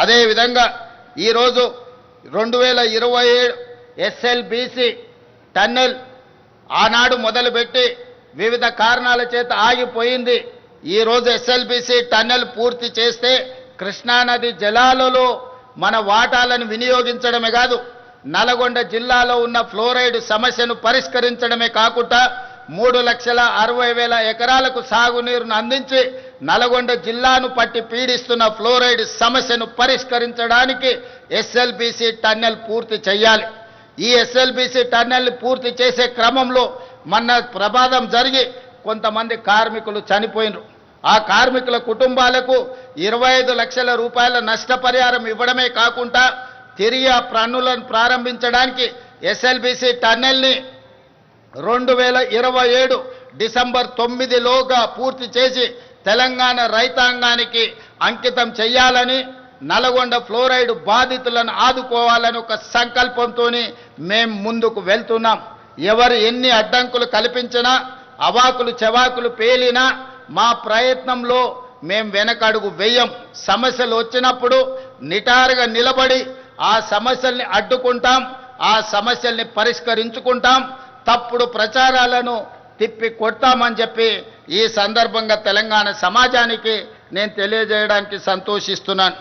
అదేవిధంగా ఈరోజు రెండు వేల ఇరవై ఏడు ఎస్ఎల్బిసి టన్నెల్ ఆనాడు మొదలుపెట్టి వివిధ కారణాల చేత ఆగిపోయింది. ఈరోజు ఎస్ఎల్బిసి టన్నెల్ పూర్తి చేస్తే కృష్ణానది జలాలలో మన వాటాలను వినియోగించడమే కాదు నల్గొండ జిల్లాలో ఉన్న ఫ్లోరైడ్ సమస్యను పరిష్కరించడమే కాకుండా మూడు లక్షల అరవై వేల ఎకరాలకు సాగునీరును అందించి నల్గొండ జిల్లాను పట్టి పీడిస్తున్న ఫ్లోరైడ్ సమస్యను పరిష్కరించడానికి ఎస్ఎల్బీసీ టన్నెల్ పూర్తి చేయాలి. ఈ ఎస్ఎల్బిసి టన్నెల్ని పూర్తి చేసే క్రమంలో మొన్న ప్రమాదం జరిగి కొంతమంది కార్మికులు చనిపోయినరు. ఆ కార్మికుల కుటుంబాలకు ఇరవై ఐదు లక్షల రూపాయల నష్టపరిహారం ఇవ్వడమే కాకుండా తిరిగి ఆ పన్నులను ప్రారంభించడానికి ఎస్ఎల్బీసీ టన్నెల్ని రెండు వేల ఇరవై ఏడు డిసెంబర్ తొమ్మిదిలోగా పూర్తి చేసి తెలంగాణ రైతాంగానికి అంకితం చేయాలని నల్గొండ ఫ్లోరైడ్ బాధితులను ఆదుకోవాలని ఒక సంకల్పంతో మేము ముందుకు వెళ్తున్నాం. ఎవరు ఎన్ని అడ్డంకులు కల్పించినా అవాకులు చెవాకులు పేలినా మా ప్రయత్నంలో మేము వెనకడుగు వెయ్యం సమస్యలు వచ్చినప్పుడు నిటారుగా నిలబడి ఆ సమస్యల్ని అడ్డుకుంటాం ఆ సమస్యల్ని పరిష్కరించుకుంటాం. తప్పుడు ప్రచారాలను తిప్పి కొడతామని చెప్పి ఈ సందర్భంగా తెలంగాణ సమాజానికి నేను తెలియజేయడానికి సంతోషిస్తున్నాను.